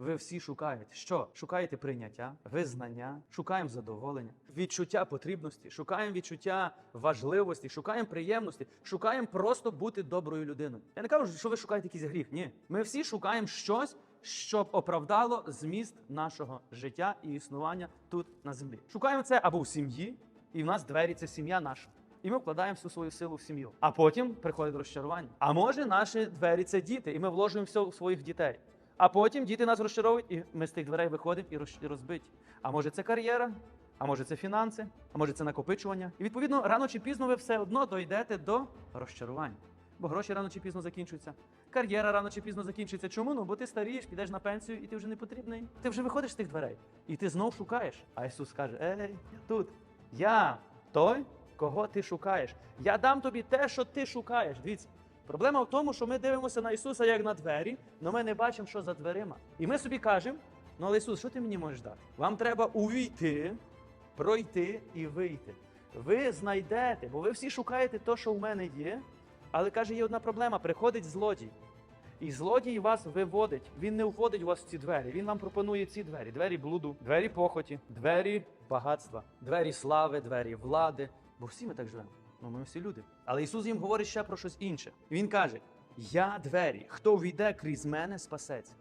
ви всі шукаєте. Що? Шукаєте прийняття, визнання, шукаємо задоволення, відчуття потрібності, шукаємо відчуття важливості, шукаємо приємності, шукаємо просто бути доброю людиною. Я не кажу, що ви шукаєте якийсь гріх. Ні, ми всі шукаємо щось, щоб оправдало зміст нашого життя і існування тут на землі. Шукаємо це або в сім'ї, і в нас двері це сім'я наша. І ми вкладаємо всю свою силу в сім'ю. А потім приходить розчарування. А може, наші двері це діти, і ми вложуємо все у своїх дітей. А потім діти нас розчаровують, і ми з тих дверей виходимо і розбиті. А може, це кар'єра, а може, це фінанси, а може, це накопичування. І відповідно, рано чи пізно ви все одно дійдете до розчарування. Бо гроші рано чи пізно закінчуються. Кар'єра рано чи пізно закінчується. Чому? Ну бо ти старієш, підеш на пенсію, і ти вже не потрібний. Ти вже виходиш з тих дверей, і ти знов шукаєш. А Ісус каже: Ей, я тут. Я той, кого ти шукаєш. Я дам тобі те, що ти шукаєш. Дивіться. Проблема в тому, що ми дивимося на Ісуса як на двері, але ми не бачимо, що за дверима. І ми собі кажемо: ну але Ісус, що ти мені можеш дати? Вам треба увійти, пройти і вийти. Ви знайдете, бо ви всі шукаєте те, що в мене є. Але каже, є одна проблема: приходить злодій. І злодій вас виводить. Він не вводить вас в ці двері. Він вам пропонує ці двері: двері блуду, двері похоті, двері багатства, двері слави, двері влади. Бо всі ми так живемо. Ну, ми всі люди. Але Ісус їм говорить ще про щось інше. Він каже: Я двері, хто війде крізь мене, спасеться.